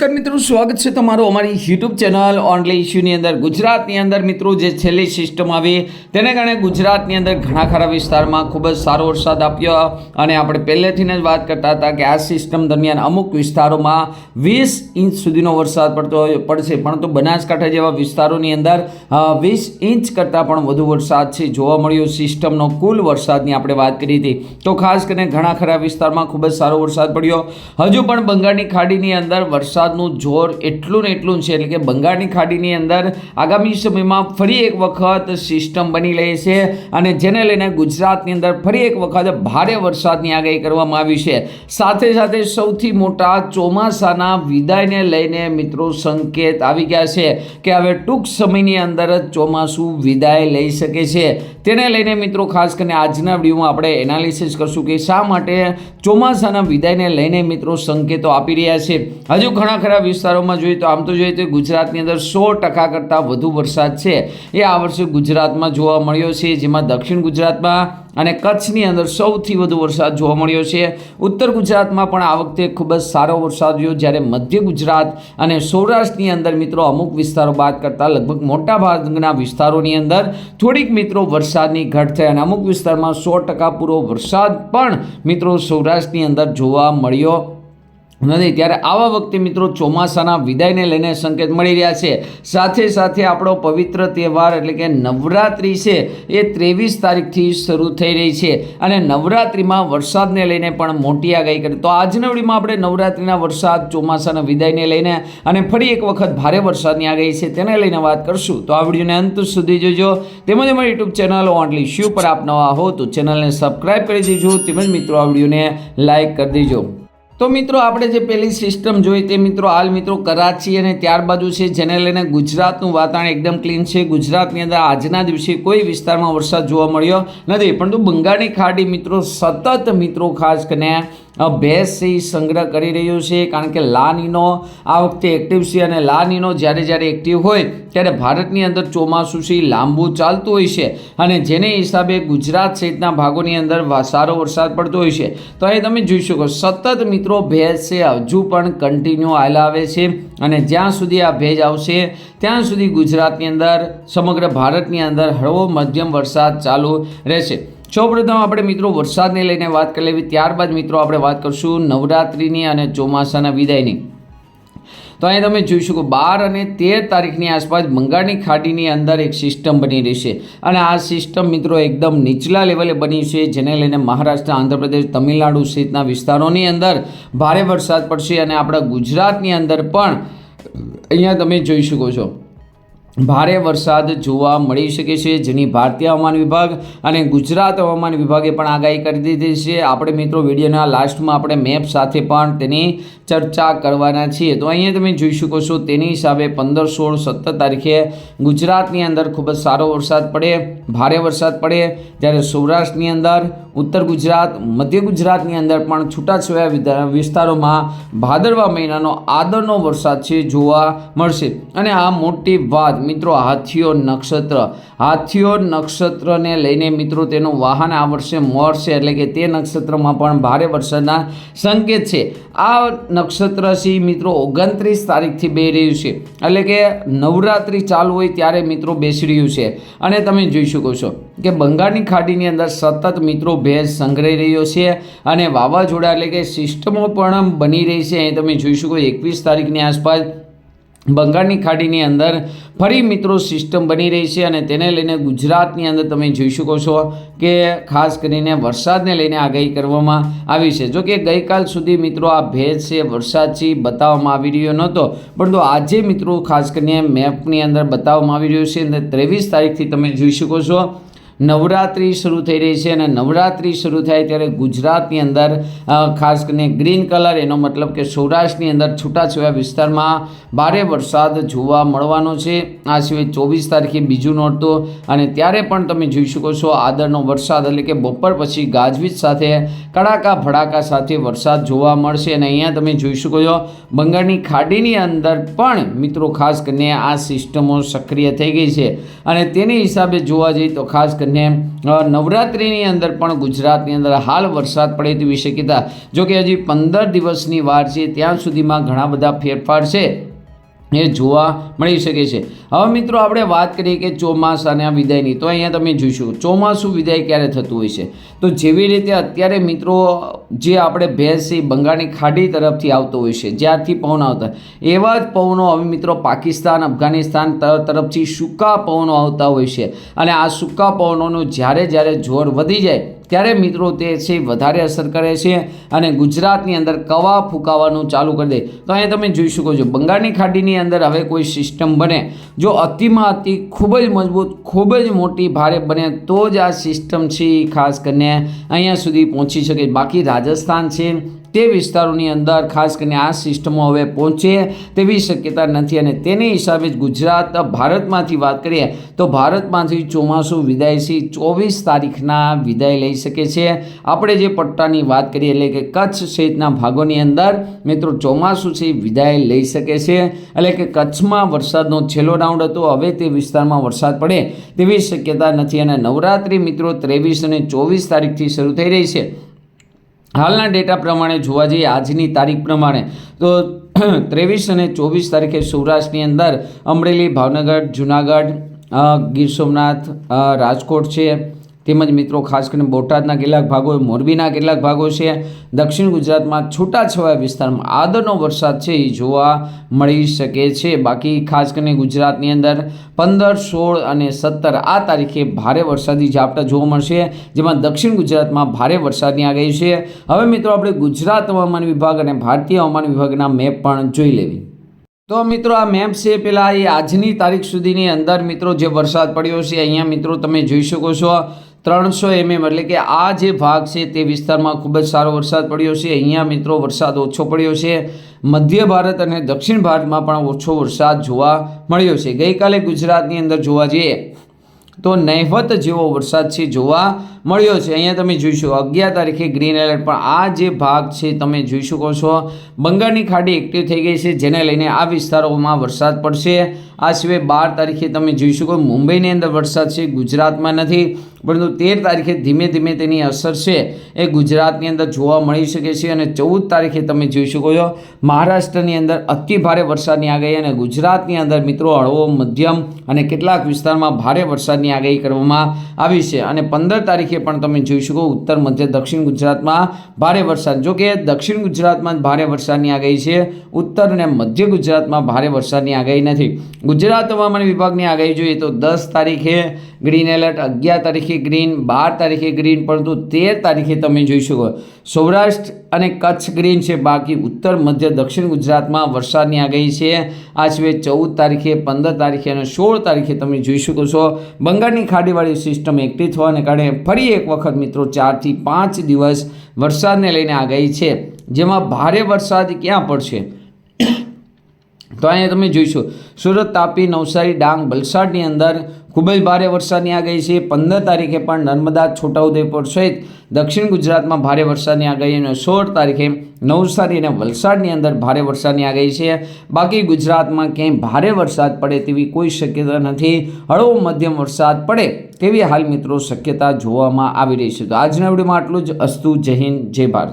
નમસ્કાર મિત્રો, સ્વાગત છે તમારું અમારી યુટ્યુબ ચેનલ ઓનલી ઇશ્યુની અંદર. ગુજરાતની અંદર મિત્રો, જે છેલ્લી સિસ્ટમ આવી, તેને કારણે ગુજરાતની અંદર ઘણા ખરા વિસ્તારમાં ખૂબ જ સારો વરસાદ આપ્યો. અને આપણે પહેલેથી જ વાત કરતા હતા કે આ સિસ્ટમ દરમિયાન અમુક વિસ્તારોમાં વીસ ઇંચ સુધીનો વરસાદ પડતો પડશે. પરંતુ બનાસકાંઠા જેવા વિસ્તારોની અંદર વીસ ઇંચ કરતાં પણ વધુ વરસાદ છે. જોવા મળ્યો સિસ્ટમનો કુલ વરસાદની આપણે વાત કરી હતી. તો ખાસ કરીને ઘણા ખરા વિસ્તારમાં ખૂબ જ સારો વરસાદ પડ્યો. હજુ પણ બંગાળની ખાડીની અંદર વરસાદનું જોર એટલું ને એટલું છે. એટલે કે બંગાળની ખાડીની અંદર આગામી સમયમાં ફરી એક વખત સિસ્ટમ બની રહી છે અને જેને લઈને ગુજરાતની અંદર ફરી એક વખત ભારે વરસાદની આગાહી કરવામાં આવી છે. સાથે સાથે સૌથી મોટા ચોમાસાના વિદાયને લઈને મિત્રો સંકેત આવી ગયા છે કે હવે ટૂંક સમયની અંદર જ ચોમાસું વિદાય લઈ શકે છે. તેને લઈને મિત્રો ખાસ કરીને આજના વિડીયોમાં આપણે એનાલિસિસ કરશું કે શા માટે ચોમાસાના વિદાયને લઈને મિત્રો સંકેતો આપી રહ્યા છે. હજુ ઘણા ખરા વિસ્તારોમાં જોઈએ તો આમ તો જોઈએ તો ગુજરાતની અંદર સો ટકા કરતાં વધુ વરસાદ છે. એ આ વર્ષે ગુજરાતમાં જોવા મળ્યો છે, જેમાં દક્ષિણ ગુજરાતમાં અને કચ્છની અંદર સૌથી વધુ વરસાદ જોવા મળ્યો છે. ઉત્તર ગુજરાતમાં પણ આ વખતે ખૂબ જ સારો વરસાદ રહ્યો, જ્યારે મધ્ય ગુજરાત અને સૌરાષ્ટ્રની અંદર મિત્રો અમુક વિસ્તારો બાદ કરતાં લગભગ મોટા ભાગના વિસ્તારોની અંદર થોડીક મિત્રો વરસાદની ઘટ થઈ અને અમુક વિસ્તારમાં સો ટકા પૂરો વરસાદ પણ મિત્રો સૌરાષ્ટ્રની અંદર જોવા મળ્યો નથી, ત્યારે આવા વખતે મિત્રો ચોમાસાના વિદાયને લઈને સંકેત મળી રહ્યા છે. સાથે સાથે આપણો પવિત્ર તહેવાર એટલે કે નવરાત્રિ છે, એ ત્રેવીસ તારીખથી શરૂ થઈ રહી છે. અને નવરાત્રિમાં વરસાદને લઈને પણ મોટી આગાહી કરી. તો આજના વિડીયોમાં આપણે નવરાત્રિના વરસાદ, ચોમાસાના વિદાયને લઈને અને ફરી એક વખત ભારે વરસાદની આગાહી છે તેને લઈને વાત કરશું. તો આ વિડીયોને અંત સુધી જોજો. તેમજ અમારી યુટ્યુબ ચેનલ ઓનલી શ્યુ પર આપ નવા હો તો ચેનલને સબસ્ક્રાઈબ કરી દેજો. તેમજ મિત્રો આ વિડીયોને લાઈક કરી દેજો. તો મિત્રો, આપણે જે પેલી સિસ્ટમ જોઈ તે મિત્રો હાલ મિત્રો કરાચી અને ત્યારબાજુ છે, જેને લઈને ગુજરાતનું વાતાવરણ એકદમ ક્લીન છે. ગુજરાતની અંદર આજના દિવસે કોઈ વિસ્તારમાં વરસાદ જોવા મળ્યો નથી. પરંતુ બંગાળની ખાડી મિત્રો સતત મિત્રો ખાસ કરીને ભેંસ છે એ સંગ્રહ કરી રહ્યો છે, કારણ કે લાનીનો આ વખતે એક્ટિવ છે અને લાનીનો જ્યારે જ્યારે એક્ટિવ હોય, ત્યારે ભારતની અંદર ચોમાસું છે, એ લાંબુ ચાલતું હોય છે અને જેને હિસાબે ગુજરાત સહિતના ભાગોની અંદર સારો વરસાદ પડતો હોય છે. તો અહીં તમે જોઈ શકો, સતત મિત્રો ભેજ છે, હજુ પણ કન્ટિન્યુ આવેલા આવે છે અને જ્યાં સુધી આ ભેજ આવશે, ત્યાં સુધી ગુજરાતની અંદર, સમગ્ર ભારતની અંદર હળવો મધ્યમ વરસાદ ચાલુ રહેશે. સૌપ્રથમ આપણે મિત્રો વરસાદને લઈને વાત કરી લેવી. ત્યારબાદ મિત્રો આપણે વાત કરશું નવરાત્રિની અને ચોમાસાના વિદાયની. તો અહીં તમે જોઈ શકો, બાર અને તેર તારીખની આસપાસ બંગાળની ખાડીની અંદર એક સિસ્ટમ બની રહી છે. અને આ સિસ્ટમ મિત્રો એકદમ નીચલા લેવલે બની છે, જેને લઈને મહારાષ્ટ્ર, આંધ્રપ્રદેશ, તમિલનાડુ સહિતના વિસ્તારોની અંદર ભારે વરસાદ પડશે. અને આપણા ગુજરાતની અંદર પણ અહીંયા તમે જોઈ શકો છો. ભારે વરસાદ જોવા મળી શકે છે, જેની ભારતીય હવામાન વિભાગ અને ગુજરાત હવામાન વિભાગે પણ આગાહી કરી દીધી છે. આપણે મિત્રો વિડીયોના લાસ્ટમાં આપણે મેપ સાથે પણ તેની ચર્ચા કરવાના છીએ. તો અહીંયા તમે જોઈ શકો છો, તેની હિસાબે પંદર, સોળ, સત્તર તારીખે ગુજરાતની અંદર ખૂબ જ સારો વરસાદ પડે, ભારે વરસાદ પડે. જ્યારે સૌરાષ્ટ્રની અંદર, ઉત્તર ગુજરાત, મધ્ય ગુજરાતની અંદર પણ છૂટાછવાયા વિસ્તારોમાં ભાદરવા મહિનાનો આદરનો વરસાદ છે જોવા મળશે. અને આ મોટી વાત મિત્રો, હાથીઓ નક્ષત્ર. હાથીઓ નક્ષત્રને લઈને મિત્રો, તેનું વાહન આ વર્ષે મળશે. એટલે કે તે નક્ષત્રમાં પણ ભારે વરસાદના સંકેત છે. આ નક્ષત્ર છે મિત્રો ઓગણત્રીસ તારીખથી બે રહ્યું છે. એટલે કે નવરાત્રિ ચાલુ હોય ત્યારે મિત્રો બેસી રહ્યું છે. અને તમે જોઈ શકો છો કે બંગાળની ખાડીની અંદર સતત મિત્રો ભેજ સંગ્રહી રહ્યો છે અને વાવાઝોડા એટલે કે સિસ્ટમો પણ બની રહી છે. અહીં તમે જોઈ શકો એકવીસ તારીખની આસપાસ બંગાળની ખાડીની અંદર ફરી મિત્રો સિસ્ટમ બની રહી છે અને તેને લઈને ગુજરાતની અંદર તમે જોઈ શકો છો કે ખાસ કરીને વરસાદને લઈને આગાહી કરવામાં આવી છે. જો કે ગઈકાલ સુધી મિત્રો આ ભેજ છે, વરસાદ છે બતાવવામાં આવી રહ્યો નહોતો. પરંતુ આજે મિત્રો ખાસ કરીને મેપની અંદર બતાવવામાં આવી રહ્યો છે અને ત્રેવીસ તારીખથી તમે જોઈ શકો છો નવરાત્રિ શરૂ થઈ રહી છે અને નવરાત્રિ શરૂ થાય ત્યારે ગુજરાતની અંદર ખાસ કરીને ગ્રીન કલર, એનો મતલબ કે સૌરાષ્ટ્રની અંદર છૂટાછવાયા વિસ્તારમાં ભારે વરસાદ જોવા મળવાનો છે. આ સિવાય ચોવીસ તારીખે બીજું નોરતું અને ત્યારે પણ તમે જોઈ શકો છો આદરનો વરસાદ, એટલે કે બપોર પછી ગાજવીજ સાથે, કડાકા ભડાકા સાથે વરસાદ જોવા મળશે. અને અહીંયા તમે જોઈ શકો છો, બંગાળની ખાડીની અંદર પણ મિત્રો ખાસ કરીને આ સિસ્ટમો સક્રિય થઈ ગઈ છે. અને તેની હિસાબે જોવા જઈએ તો ખાસ કરીને કરીને અ, નવરાત્રિની અંદર પણ ગુજરાતની અંદર હાલ વરસાદ પડે તેવી શક્યતા. જો કે હજી પંદર દિવસની વાર છે ત્યાં સુધીમાં ઘણા બધા ફેરફાર છે. એ જોવા મળી શકે છે. હવે મિત્રો આપણે વાત કરીએ કે ચોમાસાના વિદાયની. તો અહીંયા તમે જોઈશું ચોમાસું વિદાય ક્યારે થતું હોય છે? તો જેવી રીતે અત્યારે મિત્રો જે આપણે ભેંસ છે બંગાળની ખાડી તરફથી આવતો હોય છે જ્યાંથી પવન આવતા. એવા જ પવનો હવે મિત્રો પાકિસ્તાન, અફઘાનિસ્તાન તરફથી સૂકા પવનો આવતા હોય છે. અને આ સૂકા પવનોનું જ્યારે જ્યારે જોર વધી જાય ત્યારે મિત્રો તે છે વધારે અસર કરે છે અને ગુજરાતની અંદર કવા ફૂંકાવાનું ચાલુ કરી દે. તો અહીંયા તમે જોઈ શકો છો, બંગાળની ખાડીની અંદર હવે કોઈ સિસ્ટમ બને. જો અતિમાં અતિ ખૂબ જ મજબૂત, ખૂબ જ મોટી, ભારે બને તો જ આ સિસ્ટમ છે ખાસ કરીને અહીંયા સુધી પહોંચી શકે. બાકી રાજસ્થાન છે તે વિસ્તારોની અંદર ખાસ કરીને આ સિસ્ટમો હવે પહોંચે તેવી શક્યતા નથી અને તેની હિસાબે ગુજરાત ભારતમાંથી વાત કરીએ તો ભારતમાંથી ચોમાસું વિદાય છે ચોવીસ તારીખના વિદાય લઈ શકે છે. આપણે જે પટ્ટાની વાત કરીએ એટલે કે કચ્છ સહિતના ભાગોની અંદર મિત્રો ચોમાસું છે વિદાય લઈ શકે છે. એટલે કે કચ્છમાં વરસાદનો છેલ્લો રાઉન્ડ હતો, હવે તે વિસ્તારમાં વરસાદ પડે તેવી શક્યતા નથી અને નવરાત્રિ મિત્રો ત્રેવીસ અને ચોવીસ તારીખથી શરૂ થઈ રહી છે. હાલના ડેટા પ્રમાણે જોવા જઈએ, આજની તારીખ પ્રમાણે, તો ત્રેવીસ અને ચોવીસ તારીખે સૌરાષ્ટ્રની અંદર અમરેલી, ભાવનગર, જુનાગઢ ગીર સોમનાથ રાજકોટ છે. તેમજ મિત્રો, ખાસ કરીને બોટાદના કેટલાક ભાગો મોરબીના કેટલાક ભાગો છે. દક્ષિણ ગુજરાતમાં છૂટાછવાયા વિસ્તારમાં આદરનો વરસાદ છે એ જોવા મળી શકે છે. બાકી ખાસ કરીને ગુજરાતની અંદર પંદર, સોળ અને સત્તર આ તારીખે ભારે વરસાદી ઝાપટા જોવા મળશે, જેમાં દક્ષિણ ગુજરાતમાં ભારે વરસાદની આગાહી છે. હવે મિત્રો, આપણે ગુજરાત હવામાન વિભાગ અને ભારતીય હવામાન વિભાગના મેપ પણ જોઈ લેવી. તો મિત્રો, આ મેપ છે પહેલાં એ આજની તારીખ સુધીની અંદર મિત્રો, જે વરસાદ પડ્યો છે, અહીંયા મિત્રો તમે જોઈ શકો છો. ત્રણસો એમએમ, એટલે કે આ જે ભાગ છે તે વિસ્તારમાં ખૂબ જ સારો વરસાદ પડ્યો છે. અહીંયા મિત્રો વરસાદ ઓછો પડ્યો છે. મધ્ય ભારત અને દક્ષિણ ભારતમાં પણ ઓછો વરસાદ જોવા મળ્યો છે. ગઈકાલે ગુજરાતની અંદર જોવા જઈએ તો નહિવત જેવો વરસાદ છે જોવા મળ્યો છે. અહીંયા તમે જોઈશો, અગિયાર તારીખે ગ્રીન એલર્ટ, પણ આ જે ભાગ છે તમે જોઈ શકો છો. બંગાળની ખાડી એક્ટિવ થઈ ગઈ છે, જેને લઈને આ વિસ્તારોમાં વરસાદ પડશે. આ સિવાય બાર તારીખે તમે જોઈ શકો, મુંબઈની અંદર વરસાદ છે, ગુજરાતમાં નથી. પરંતુ તેર તારીખે ધીમે ધીમે તેની અસર છે એ ગુજરાતની અંદર જોવા મળી શકે છે અને ચૌદ તારીખે તમે જોઈ શકો છો, મહારાષ્ટ્રની અંદર અતિ ભારે વરસાદની આગાહી અને ગુજરાતની અંદર મિત્રો હળવો મધ્યમ અને કેટલાક વિસ્તારમાં ભારે વરસાદની આગાહી કરવામાં આવી છે. અને પંદર તારીખે પણ તમે જોઈ શકો ઉત્તર, મધ્ય, દક્ષિણ ગુજરાતમાં ભારે વરસાદ. જો કે દક્ષિણ ગુજરાતમાં ભારે વરસાદની આગાહી છે, ઉત્તર અને મધ્ય ગુજરાતમાં ભારે વરસાદની આગાહી નથી. ગુજરાત હવામાન વિભાગની આગાહી જોઈએ તો દસ તારીખે ગ્રીન એલર્ટ અગિયાર તારીખે ગ્રીન, બાર તારીખે ગ્રીન, પરંતુ તેર તારીખે તમે જોઈ શકો. સૌરાષ્ટ્ર અને કચ્છ ગ્રીન છે, બાકી ઉત્તર, મધ્ય, દક્ષિણ ગુજરાતમાં વરસાદની આગાહી છે. આ સિવાય ચૌદ તારીખે, પંદર તારીખે અને સોળ તારીખે તમે જોઈ શકો છો. બંગાળની ખાડીવાળી સિસ્ટમ એક્ટિવ થવાને કારણે ફરી એક વખત મિત્રો ચારથી પાંચ દિવસ વરસાદને લઈને આગાહી છે. જેમાં ભારે વરસાદ ક્યાં પડશે? તો અહીંયા તમે જોઈશો. સુરત તાપી, નવસારી, ડાંગ, વલસાડની અંદર ખૂબ જ ભારે વરસાદની આગાહી છે. પંદર તારીખે પણ નર્મદા, છોટાઉદેપુર સહિત દક્ષિણ ગુજરાતમાં ભારે વરસાદની આગાહી અને સોળ તારીખે નવસારી અને વલસાડની અંદર ભારે વરસાદની આગાહી છે. બાકી ગુજરાતમાં ક્યાંય ભારે વરસાદ પડે તેવી કોઈ શક્યતા નથી. હળવો મધ્યમ વરસાદ પડે તેવી હાલ મિત્રો શક્યતા જોવામાં આવી રહી છે. તો આજના વિડીયોમાં આટલું જ. અસ્તુ, જય હિન્દ, જય ભારત.